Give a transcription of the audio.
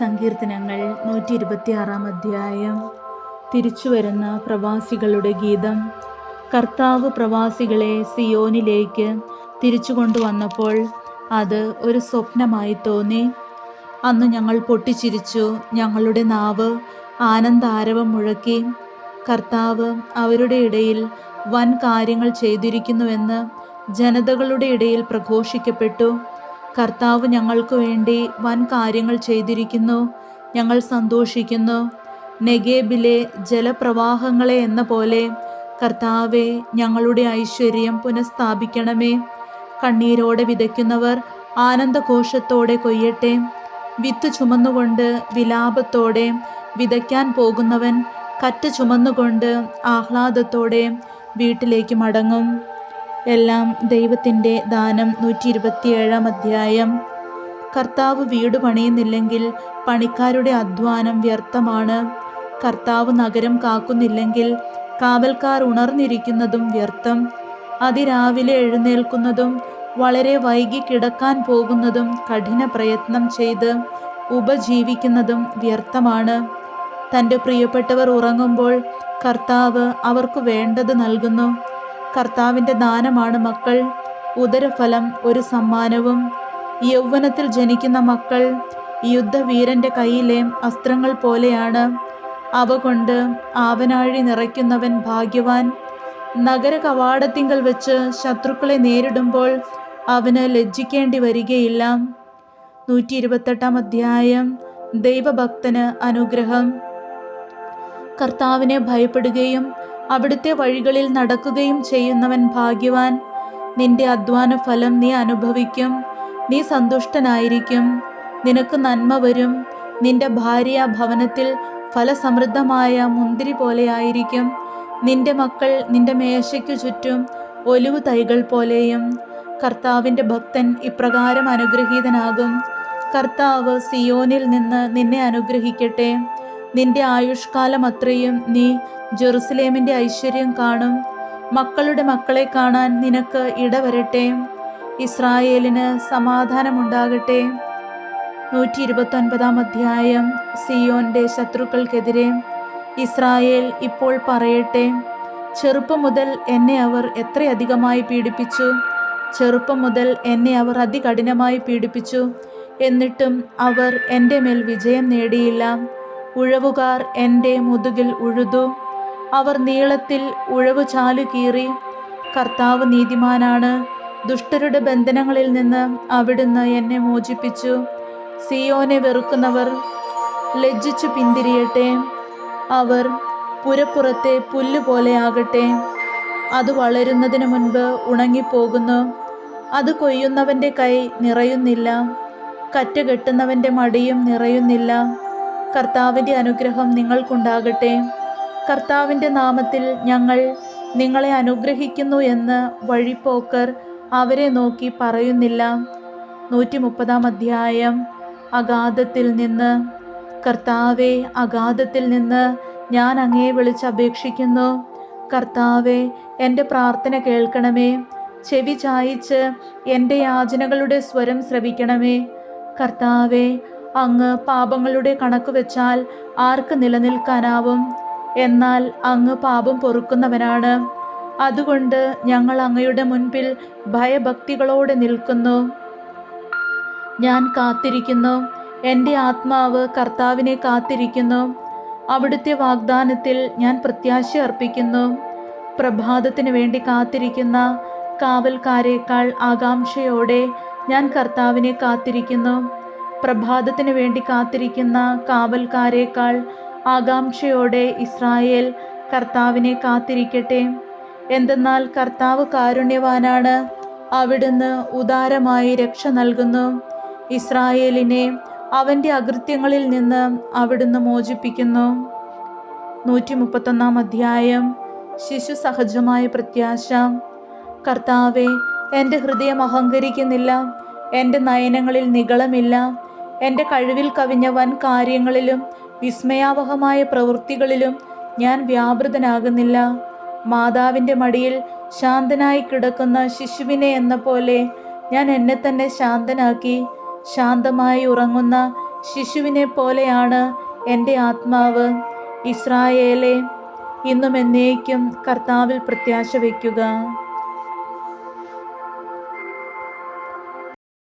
സങ്കീർത്തനങ്ങൾ നൂറ്റി ഇരുപത്തിയാറാം അധ്യായം. തിരിച്ചു വരുന്ന പ്രവാസികളുടെ ഗീതം. കർത്താവ് പ്രവാസികളെ സിയോനിലേക്ക് തിരിച്ചു കൊണ്ടുവന്നപ്പോൾ അത് ഒരു സ്വപ്നമായി തോന്നി. അന്ന് ഞങ്ങൾ പൊട്ടിച്ചിരിച്ചു ഞങ്ങളുടെ നാവ് ആനന്ദാരവം മുഴക്കി. കർത്താവ് അവരുടെ ഇടയിൽ വൻ കാര്യങ്ങൾ ചെയ്തിരിക്കുന്നുവെന്ന് ജനതകളുടെ ഇടയിൽ പ്രഘോഷിക്കപ്പെട്ടു. കർത്താവ് ഞങ്ങൾക്ക് വേണ്ടി വൻ കാര്യങ്ങൾ ചെയ്തിരിക്കുന്നു. ഞങ്ങൾ സന്തോഷിക്കുന്നു. നെഗേബിലെ ജലപ്രവാഹങ്ങളെ എന്ന പോലെ കർത്താവെ ഞങ്ങളുടെ ഐശ്വര്യം പുനഃസ്ഥാപിക്കണമേ. കണ്ണീരോടെ വിതയ്ക്കുന്നവർ ആനന്ദഘോഷത്തോടെ കൊയ്യട്ടെ. വിത്ത് ചുമന്നുകൊണ്ട് വിലാപത്തോടെ വിതയ്ക്കാൻ പോകുന്നവൻ കറ്റ ചുമന്നുകൊണ്ട് ആഹ്ലാദത്തോടെ വീട്ടിലേക്ക് മടങ്ങും. എല്ലാം ദൈവത്തിന്റെ ദാനം നൂറ്റി ഇരുപത്തിയേഴാം അധ്യായം. കർത്താവ് വീട് പണിയുന്നില്ലെങ്കിൽ പണിക്കാരുടെ അധ്വാനം വ്യർത്ഥമാണ്. കർത്താവ് നഗരം കാക്കുന്നില്ലെങ്കിൽ കാവൽക്കാർ ഉണർന്നിരിക്കുന്നതും വ്യർത്ഥം. അതിരാവിലെ എഴുന്നേൽക്കുന്നതും വളരെ വൈകി കിടക്കാൻ പോകുന്നതും കഠിന പ്രയത്നം ചെയ്ത് ഉപജീവിക്കുന്നതും വ്യർത്ഥമാണ്. തന്റെ പ്രിയപ്പെട്ടവർ ഉറങ്ങുമ്പോൾ കർത്താവ് അവർക്ക് വേണ്ടത് നൽകുന്നു. കർത്താവിന്റെ ദാനമാണ് മക്കൾ. ഉദരഫലം ഒരു സമ്മാനവും. യൗവനത്തിൽ ജനിക്കുന്ന മക്കൾ. യുദ്ധവീരന്റെ കയ്യിലെ അസ്ത്രങ്ങൾ പോലെയാണ്. അവ കൊണ്ട് ആവനാഴി നിറയ്ക്കുന്നവൻ ഭാഗ്യവാൻ. നഗര കവാടത്തിങ്കൽ വെച്ച് ശത്രുക്കളെ നേരിടുമ്പോൾ അവന് ലജ്ജിക്കേണ്ടി വരികയില്ല. നൂറ്റി ഇരുപത്തെട്ടാം അധ്യായം. ദൈവഭക്തന് അനുഗ്രഹം. കർത്താവിനെ ഭയപ്പെടുകയും അവിടുത്തെ വഴികളിൽ നടക്കുകയും ചെയ്യുന്നവൻ ഭാഗ്യവാൻ. നിന്റെ അധ്വാന ഫലം നീ അനുഭവിക്കും. നീ സന്തുഷ്ടനായിരിക്കും. നിനക്ക് നന്മ വരും. നിന്റെ ഭാര്യ ഭവനത്തിൽ ഫലസമൃദ്ധമായ മുന്തിരി പോലെയായിരിക്കും നിന്റെ മക്കൾ നിന്റെ മേശയ്ക്കു ചുറ്റും ഒലിവ് തൈകൾ പോലെയും. കർത്താവിന്റെ ഭക്തൻ ഇപ്രകാരം അനുഗ്രഹീതനാകും. കർത്താവ് സിയോനിൽ നിന്ന് നിന്നെ അനുഗ്രഹിക്കട്ടെ. നിന്റെ ആയുഷ്കാലം അത്രയും നീ ജെറുസലേമിന്റെ ഐശ്വര്യം കാണും. മക്കളുടെ മക്കളെ കാണാൻ നിനക്ക് ഇടവരട്ടെ. ഇസ്രായേലിന് സമാധാനമുണ്ടാകട്ടെ. നൂറ്റി ഇരുപത്തൊൻപതാം അധ്യായം. സിയോന്റെ ശത്രുക്കൾക്കെതിരെ ഇസ്രായേൽ ഇപ്പോൾ പറയട്ടെ. ചെറുപ്പം മുതൽ എന്നെ അവർ എത്രയധികമായി പീഡിപ്പിച്ചു? ചെറുപ്പം മുതൽ എന്നെ അവർ അതികഠിനമായി പീഡിപ്പിച്ചു. എന്നിട്ടും അവർ എന്റെ മേൽ വിജയം നേടിയില്ല. ഉഴവുകാർ എന്റെ മുതുകിൽ ഉഴുതു. അവർ നീളത്തിൽ ഉഴവു ചാലു കീറി. കർത്താവ് നീതിമാനാണ്. ദുഷ്ടരുടെ ബന്ധനങ്ങളിൽ നിന്ന് അവിടുന്ന് എന്നെ മോചിപ്പിച്ചു. സിയോനെ വെറുക്കുന്നവർ ലജ്ജിച്ചു പിന്തിരിയട്ടെ. അവർ പുരപ്പുറത്തെ പുല്ലുപോലെയാകട്ടെ അത് വളരുന്നതിന് മുൻപ് ഉണങ്ങിപ്പോകുന്നു. അത് കൊയ്യുന്നവന്റെ കൈ നിറയുന്നില്ല. കറ്റ കെട്ടുന്നവന്റെ മടിയും നിറയുന്നില്ല. കർത്താവിന്റെ അനുഗ്രഹം നിങ്ങൾക്കുണ്ടാകട്ടെ. കർത്താവിന്റെ നാമത്തിൽ ഞങ്ങൾ നിങ്ങളെ അനുഗ്രഹിക്കുന്നു എന്ന് വഴിപ്പോക്കർ അവരെ നോക്കി പറയുന്നില്ല. നൂറ്റി മുപ്പതാം അധ്യായം. അഗാധത്തിൽ നിന്ന് കർത്താവെ അഗാധത്തിൽ നിന്ന് ഞാൻ അങ്ങേ വിളിച്ച് അപേക്ഷിക്കുന്നു. കർത്താവെ എന്റെ പ്രാർത്ഥന കേൾക്കണമേ. ചെവി ചായിച്ച് എന്റെ യാചനകളുടെ സ്വരം ശ്രവിക്കണമേ. കർത്താവെ അങ്ങ് പാപങ്ങളുടെ കണക്ക് വെച്ചാൽ ആർക്ക് നിലനിൽക്കാനാവും? എന്നാൽ അങ്ങ് പാപം പൊറുക്കുന്നവനാണ്. അതുകൊണ്ട് ഞങ്ങൾ അങ്ങയുടെ മുൻപിൽ ഭയഭക്തികളോടെ നിൽക്കുന്നു. ഞാൻ കാത്തിരിക്കുന്നു. എന്റെ ആത്മാവ് കർത്താവിനെ കാത്തിരിക്കുന്നു. അവിടുത്തെ വാഗ്ദാനത്തിൽ ഞാൻ പ്രത്യാശ അർപ്പിക്കുന്നു. പ്രഭാതത്തിന് വേണ്ടി കാത്തിരിക്കുന്ന കാവൽക്കാരേക്കാൾ ആകാംക്ഷയോടെ ഞാൻ കർത്താവിനെ കാത്തിരിക്കുന്നു. പ്രഭാതത്തിന് വേണ്ടി കാത്തിരിക്കുന്ന കാവൽക്കാരേക്കാൾ ആകാംക്ഷയോടെ ഇസ്രായേൽ കർത്താവിനെ കാത്തിരിക്കട്ടെ. എന്തെന്നാൽ കർത്താവ് കാരുണ്യവാനാണ് അവിടുന്ന് ഉദാരമായി രക്ഷ നൽകുന്നു. ഇസ്രായേലിനെ അവന്റെ അകൃത്യങ്ങളിൽ നിന്ന് അവിടുന്ന് മോചിപ്പിക്കുന്നു. നൂറ്റി മുപ്പത്തൊന്നാം അധ്യായം. ശിശു സഹജമായ പ്രത്യാശ. കർത്താവെ എന്റെ ഹൃദയം അഹങ്കരിക്കുന്നില്ല എന്റെ നയനങ്ങളിൽ നികളമില്ല എന്റെ കഴിവിൽ കവിഞ്ഞ വൻ കാര്യങ്ങളിലും വിസ്മയാവഹമായ പ്രവൃത്തികളിലും ഞാൻ വ്യാപൃതനാകുന്നില്ല. മാതാവിന്റെ മടിയിൽ ശാന്തനായി കിടക്കുന്ന ശിശുവിനെ എന്ന പോലെ ഞാൻ എന്നെ തന്നെ ശാന്തനാക്കി ശാന്തമായി ഉറങ്ങുന്ന ശിശുവിനെ പോലെയാണ് എന്റെ ആത്മാവ്. ഇസ്രായേലെ ഇന്നും എന്നേക്കും കർത്താവിൽ പ്രത്യാശ വയ്ക്കുക.